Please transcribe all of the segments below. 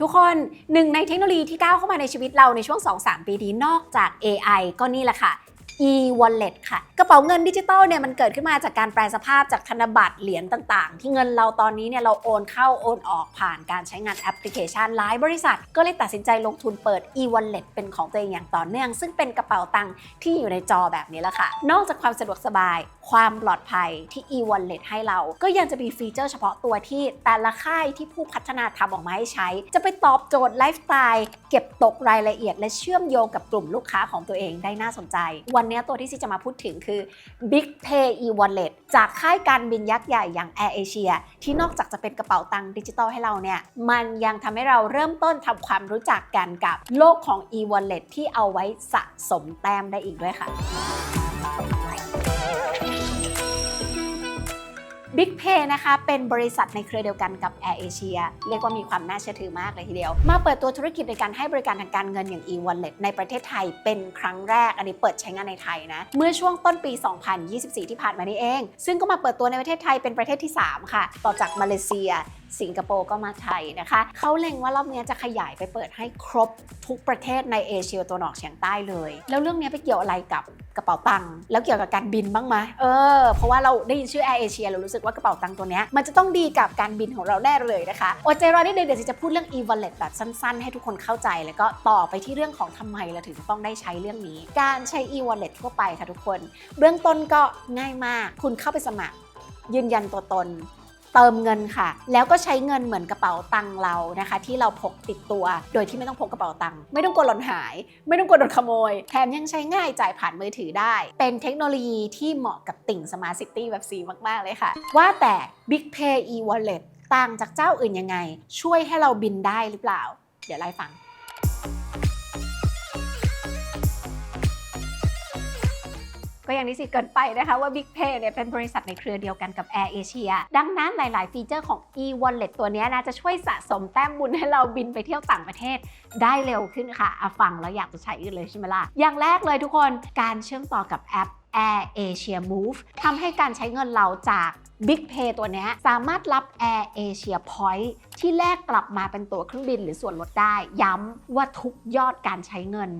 ทุกคนหนึ่งในเทคโนโลยีที่ก้าวเข้ามาในชีวิตเราในช่วง 2-3 ปีนี้นอกจาก AI ก็นี่แหละค่ะ e-wallet ค่ะ กระเป๋าเงินดิจิตอลเนี่ยมันเกิดขึ้นมาจากการแปลสภาพจากธนบัตรเหรียญต่างๆ ที่เงินเราตอนนี้เนี่ยเราโอนเข้าโอนออกผ่านการใช้งานแอปพลิเคชันหลายบริษัท ก็เลยตัดสินใจลงทุนเปิด e-wallet เป็นของตัวเองอย่างต่อเนื่อง ซึ่งเป็นกระเป๋าตังค์ที่อยู่ในจอแบบนี้แหละค่ะ นอกจากความสะดวกสบายความปลอดภัยที่ e-wallet ให้เรา ก็ยังจะมีฟีเจอร์เฉพาะตัวที่แต่ละค่ายที่ผู้พัฒนาทำออกมาให้ใช้ จะไปตอบโจทย์ไลฟ์สไตล์เก็บตกรายละเอียด และเชื่อมโยงกับกลุ่มลูกค้าของตัวเองได้น่าสนใจ วันนี้ตัวที่ซีจะมาพูดถึงคือ Big Pay e-wallet จากค่ายการบินยักษ์ใหญ่อย่าง Air Asia ที่นอกจากจะเป็นกระเป๋าตังค์ดิจิตอลให้เราเนี่ย มันยังทำให้เราเริ่มต้นทำความรู้จักกันกับโลกของ e-wallet ที่เอาไว้สะสมแต้มได้อีกด้วยค่ะ Big Pay นะคะ เป็นบริษัทในเครือเดียวกันกับ Air Asia เรียกว่ามีความน่าเชื่อถือมากเลยทีเดียว มาเปิดตัวธุรกิจในการให้บริการทางการเงินอย่าง e-wallet ในประเทศไทยเป็นครั้งแรก อันนี้เปิดใช้งานในไทยนะ เมื่อช่วงต้นปี 2024 ที่ผ่านมานี้เอง ซึ่งก็มาเปิดตัวในประเทศไทยเป็นประเทศที่ 3 ค่ะ ต่อจากมาเลเซียสิงคโปร์ก็มาไทยนะคะเขาเล็งว่ารอบนี้จะขยายไปเปิดให้ครบทุกประเทศในเอเชียตะวันออกเฉียงใต้เลย แล้วเรื่องนี้ไปเกี่ยวอะไรกับกระเป๋าตังค์แล้วเกี่ยวกับการบินบ้างไหมเออ เพราะว่าเราได้ยินชื่อแอร์เอเชียเรารู้สึกว่ากระเป๋าตังค์ตัวนี้มันจะต้องดีกับการบินของเราแน่เลยนะคะอดใจรอได้เลยเดี๋ยวจะพูดเรื่อง e-wallet แบบสั้น ๆ ให้ทุกคนเข้าใจ แล้วก็ต่อไปที่เรื่องของทำไมเราถึงต้องได้ใช้เรื่องนี้ การใช้ e-wallet ทั่วไปค่ะทุกคน เบื้องต้นก็ง่ายมาก คุณเข้าไปสมัคร ยืนยันตัวตน เติมเงินค่ะ แล้วก็ใช้เงินเหมือนกระเป๋าตังค์เรานะคะ ที่เราพกติดตัว โดยที่ไม่ต้องพกกระเป๋าตังค์ไม่ต้องกลัวหล่นหาย ไม่ต้องกลัวโดนขโมย แถมยังใช้ง่ายจ่ายผ่านมือถือได้ เป็นเทคโนโลยีที่เหมาะกับติ่งสมาร์ทซิตี้แบบสีมาก ๆ เลยค่ะ ว่าแต่ Big Pay e-wallet ต่างจากเจ้าอื่นยังไง ช่วยให้เราบินได้หรือเปล่า เดี๋ยวไล่ฟัง ก็อย่างนิสิเกินไปนะคะว่า Big Pay เนี่ยเป็นบริษัทในเครือเดียวกันกับ Air Asia ดังนั้นหลาย ๆ ฟีเจอร์ของ e-wallet ตัวนี้นะจะช่วยสะสมแต้มบุญให้เราบินไปเที่ยวต่างประเทศได้เร็วขึ้นค่ะอาฟังแล้วอยากจะใช้กันเลยใช่ไหมล่ะ อย่างแรกเลยทุกคนการเชื่อมต่อกับแอป Air Asia Move ทำให้การใช้เงินเราจาก Big Pay ตัวนี้สามารถรับ Air Asia Point ที่แลกกลับมาเป็นตั๋วเครื่องบินหรือส่วนลดได้ ย้ำว่าทุกยอดการใช้เงิน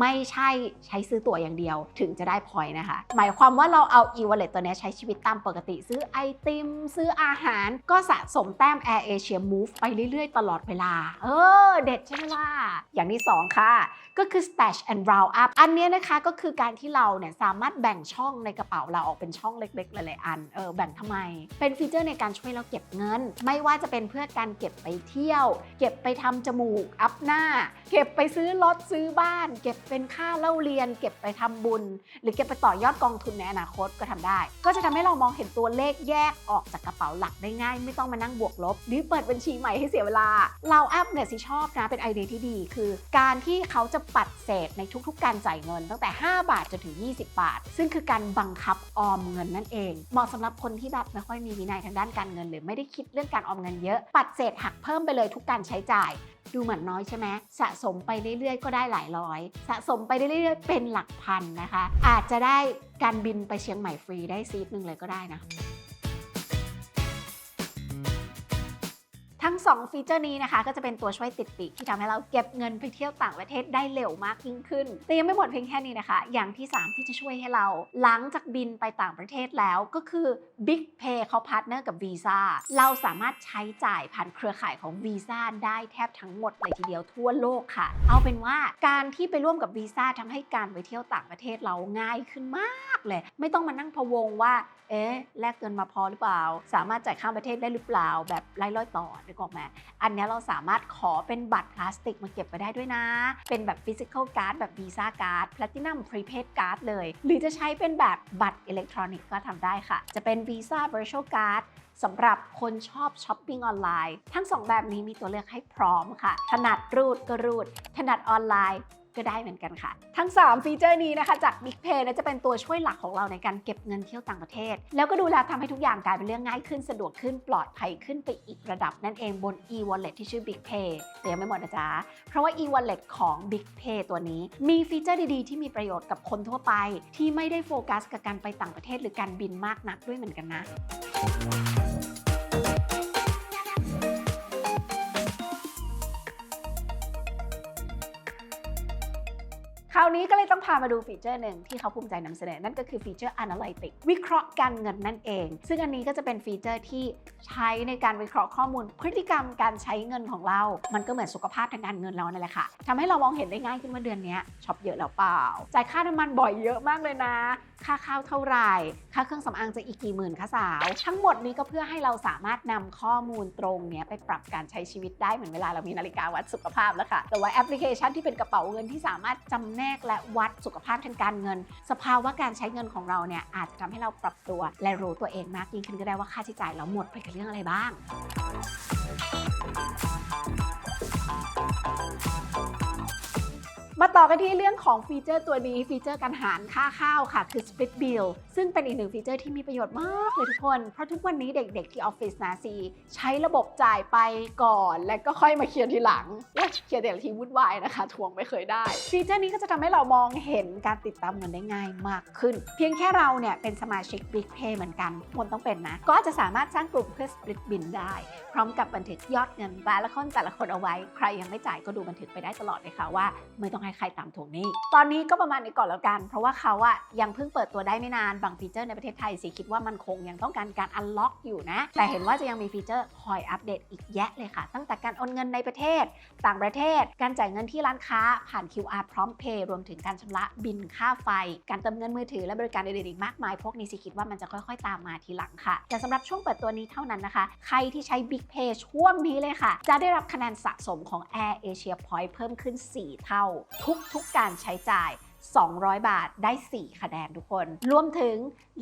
ไม่ใช่ใช้ซื้อตั๋วอย่างเดียว ถึงจะได้ point นะคะ หมายความว่าเราเอา e-wallet ตัวนี้ใช้ชีวิตตามปกติ ซื้อไอติม ซื้ออาหาร ก็สะสมแต้ม Air Asia Move ไปเรื่อยๆ ตลอดเวลา เออ เด็ดใช่ไหมล่ะ อย่างที่ 2 ค่ะ ก็คือ stash and round up อันนี้นะคะก็คือการที่เราเนี่ยสามารถแบ่งช่องในกระเป๋าเราออกเป็นช่องเล็กๆหลายๆอันเออแบ่งทำไมเป็นฟีเจอร์ในการช่วยเราเก็บเงิน ไม่ว่าจะเป็นเพื่อการเก็บไปเที่ยว เก็บไปทำจมูกอัพหน้า เก็บไปซื้อรถซื้อบ้าน เก็บเป็นค่าเล่าเรียน เก็บไปทำบุญ หรือเก็บไปต่อยอดกองทุนในอนาคตก็ทำได้ ก็จะทำให้เรามองเห็นตัวเลขแยกออกจากกระเป๋าหลักได้ง่าย ไม่ต้องมานั่งบวกลบ หรือเปิดบัญชีใหม่ให้เสียเวลา เราแอปเนี่ยสิชอบนะเป็นไอเดียที่ดี คือการที่เขาจะปัดเศษในทุกๆ การจ่ายเงิน ตั้งแต่ 5 บาทจนถึง 20 บาท ซึ่งคือการบังคับออมเงินนั่นเอง เหมาะสำหรับคนที่แบบไม่ค่อยมีวินัยทางด้านการเงินหรือไม่ได้คิดเรื่องการออมเงินเยอะ ปัดเศษหักเพิ่มไปเลยทุกการใช้จ่าย ดูเหมือนน้อยใช่ไหมสะสมไปเรื่อยๆ ก็ได้หลายร้อย สะสมไปเรื่อยๆ เป็นหลักพันนะคะ อาจจะได้การบินไปเชียงใหม่ฟรีได้ซีทหนึ่งเลยก็ได้นะ 2 ฟีเจอร์นี้นะคะ ก็จะเป็นตัวช่วยติดปีกที่ทำให้เราเก็บเงินไปเที่ยวต่างประเทศได้เร็วมากยิ่งขึ้น แต่ยังไม่หมดเพียงแค่นี้นะคะ อย่างที่ 3 ที่จะช่วยให้เราหลังจากบินไปต่างประเทศแล้วก็คือ Big Pay เขาพาร์ทเนอร์กับ Visa เราสามารถใช้จ่ายผ่านเครือข่ายของ Visa ได้แทบทั้งหมดเลยทีเดียวทั่วโลกค่ะ เอาเป็นว่าการที่ไปร่วมกับ Visa ทำให้การไปเที่ยวต่างประเทศเราง่ายขึ้นมากเลย ไม่ต้องมานั่งพะวงว่าเอ๊ะแลกเงินมาพอหรือเปล่า สามารถจ่ายข้ามประเทศได้หรือเปล่า แบบไร้ร้อยต่อนึกออกไหมอันนี้เราสามารถขอเป็นบัตรพลาสติกมาเก็บไปได้ด้วยนะ เป็นแบบฟิสิก a l ลการ์ดแบบวีซ่าการ์ด Platinum Prepaid Card เลย หรือจะใช้เป็นแบบบัตรอิเล็กทรอนิกส์ก็ทำได้ค่ะ จะเป็น Visa Virtual Card สำหรับคนชอบช้อปปิ้งออนไลน์ ทั้งสองแบบนี้มีตัวเลือกให้พร้อมค่ะ ถนัดรูดก็รูด ถนัดออนไลน์ ก็ได้เหมือนกันค่ะ ทั้ง 3 ฟีเจอร์นี้นะคะจาก Big Pay นะจะเป็นตัวช่วยหลักของเราในการเก็บเงินเที่ยวต่างประเทศ แล้วก็ดูแลทำให้ทุกอย่างกลายเป็นเรื่องง่ายขึ้นสะดวกขึ้นปลอดภัยขึ้นไปอีกระดับนั่นเองบน e-wallet ที่ชื่อ Big Pay แต่ยังไม่หมดนะจ๊ะ เพราะว่า e-wallet ของ Big Pay ตัวนี้ มีฟีเจอร์ดีๆ ที่มีประโยชน์กับคนทั่วไป ที่ไม่ได้โฟกัสกับการไปต่างประเทศหรือการบินมากนักด้วยเหมือนกันนะ คราวนี้ก็เลยต้องพามาดูฟีเจอร์หนึ่งที่เขาภูมิใจนำเสนอ นั่นก็คือฟีเจอร์ Analytics วิเคราะห์การเงินนั่นเอง ซึ่งอันนี้ก็จะเป็นฟีเจอร์ที่ใช้ในการวิเคราะห์ข้อมูล พฤติกรรมการใช้เงินของเรา มันก็เหมือนสุขภาพทางการเงินเรานั่นแหละค่ะทำให้เรามองเห็นได้ง่ายขึ้นว่าเดือนนี้ช็อปเยอะแล้วเปล่า จ่ายค่าน้ำมันบ่อยเยอะมากเลยนะ ค่าข้าวเท่าไหร่ ค่าเครื่องสำอางจะอีกกี่หมื่นคะสาว ทั้งหมดนี้ก็เพื่อให้เราสามารถนำข้อมูลตรงนี้ไปปรับการใช้ชีวิตได้เหมือนเวลาเรามีนาฬิกาวัดสุขภาพแล้วค่ะแต่ว่าแอปพลิเคชันที่เป็นกระเป๋าเงินที่สามารถจำแนกและวัดสุขภาพทางการเงิน สภาวะการใช้เงินของเราเนี่ยอาจจะทำให้เราปรับตัวและรู้ตัวเองมากยิ่งขึ้นก็ได้ว่าค่าใช้จ่ายเราหมดไปกับเรื่องอะไรบ้าง มาต่อกันที่เรื่องของฟีเจอร์ตัวนี้ฟีเจอร์การหารค่าข้าวค่ะ คือ split bill ซึ่งเป็นอีกหนึ่งฟีเจอร์ที่มีประโยชน์มากเลยทุกคน เพราะทุกวันนี้เด็กๆที่ออฟฟิศนะซีใช้ระบบจ่ายไปก่อน แล้วก็ค่อยมาเคลียร์ทีหลังเคลียร์แต่ละทีวุ่นวายนะคะทวงไม่เคยได้ ฟีเจอร์นี้ก็จะทำให้เรามองเห็นการติดตามเงินได้ง่ายมากขึ้น เพียงแค่เราเนี่ยเป็นสมาชิก Big Pay เหมือนกันคนต้องเป็นนะ ก็จะสามารถสร้างกลุ่มเพื่อ split bill ได้ พร้อมกับบันทึกยอดเงินแต่ละคนแต่ละคนเอาไว้ ใครยังไม่จ่ายก็ดูบันทึกไปได้ตลอดเลยค่ะว่าไม่ต้องให้ใครตามทวงหนี้ ตอนนี้ก็ประมาณนี้ก่อนแล้วกัน เพราะว่าเขาอะยังเพิ่งเปิดตัวได้ไม่นาน บางฟีเจอร์ในประเทศไทยสิคิดว่ามันคงยังต้องการการอันล็อกอยู่นะ แต่เห็นว่าจะยังมีฟีเจอร์คอยอัปเดตอีกแยะเลยค่ะ ตั้งแต่การโอนเงินในประเทศ ต่างประเทศ การจ่ายเงินที่ร้านค้าผ่าน QR พร้อมเพย์รวมถึงการชำระบินค่าไฟ การเติมเงินมือถือและบริการอื่นๆอีกมากมาย พวกนี้สิคิดว่ามันจะค่อยๆ ตามมาทีหลังค่ะ แต่สำหรับช่วงเปิดตัวนี้เท่านั้นนะคะ ใครที่ใช้ Big Pay ช่วงนี้เลยค่ะ จะได้รับคะแนนสะสมของ Air Asia Point เพิ่มขึ้น 4 เท่าทุกๆการใช้จ่าย 200 บาทได้ 4 คะแนนทุกคน รวมถึง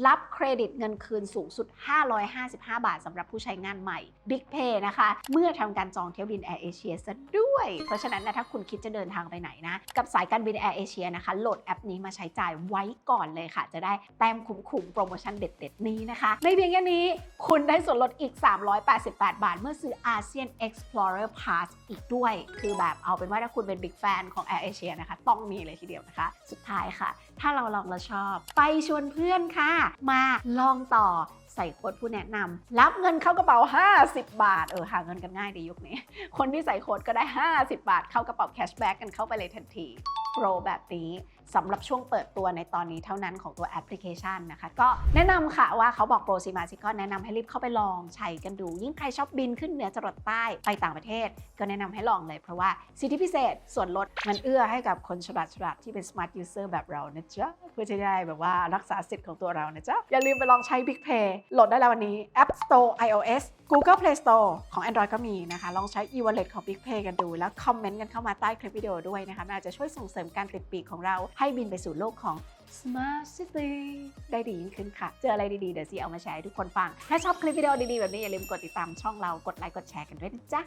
รับเครดิตเงินคืนสูงสุด 555 บาทสำหรับผู้ใช้งานใหม่ Big Pay นะคะ เมื่อทำการจองเที่ยวบิน Air Asia ซะด้วย เพราะฉะนั้นนะถ้าคุณคิดจะเดินทางไปไหนนะ กับสายการบิน Air Asia นะคะ โหลดแอปนี้มาใช้จ่ายไว้ก่อนเลยค่ะ จะได้แต้มคุ้มๆโปรโมชั่นเด็ดๆนี้นะคะไม่เพียงแค่นี้คุณได้ส่วนลดอีก 388 บาท เมื่อซื้อ ASEAN Explorer Pass อีกด้วย คือแบบเอาเป็นว่าถ้าคุณเป็นบิ๊กแฟนของ Air Asia นะคะ ต้องมีเลยทีเดียวนะคะสุดท้ายค่ะ ถ้าเราลองแล้วชอบ ไปชวนเพื่อนค่ะ มาลองต่อใส่โค้ดผู้แนะนำรับเงินเข้ากระเป๋า 50 บาท เออหาเงินกันง่ายในยุคนี้ คนที่ใส่โค้ดก็ได้ 50 บาท เข้ากระเป๋าแคชแบ็กกันเข้าไปเลยทันที โปรแบบนี้สำหรับช่วงเปิดตัวในตอนนี้เท่านั้นของตัวแอปพลิเคชันนะคะ ก็แนะนำค่ะว่าเขาบอกโปรซีมาซิก็แนะนำให้รีบเข้าไปลองใช้กันดู ยิ่งใครชอบบินขึ้นเหนือจรดใต้ไปต่างประเทศ ก็แนะนำให้ลองเลยเพราะว่าสิทธิพิเศษส่วนลดมันเอื้อให้กับคนฉลาดฉลาดที่เป็น smart user แบบเรานะจ๊ะเพื่อจะได้แบบว่ารักษาสิทธิ์ของตัวเรานะจ๊ะอย่าลืมไปลองใช้ Big Pay โหลดได้แล้ววันนี้ App Store iOS Google Play Store ของ Android ก็มีนะคะ ลองใช้ e-wallet ของ Big Pay กันดู แล้วคอมเมนต์กันเข้ามาใต้คลิปวิดีโอด้วยนะคะมันอาจจะช่วยส่งเสริมการติดปีกของเราให้บินไปสู่โลกของ Smart City ได้ดียิ่งขึ้นค่ะ เจออะไรดีๆ เดี๋ยวซีเอามาแชร์ให้ทุกคนฟัง ถ้าชอบคลิปวิดีโอดีๆ แบบนี้อย่าลืมกดติดตามช่องเรา กดไลค์ กดแชร์กันด้วยนะจ๊ะ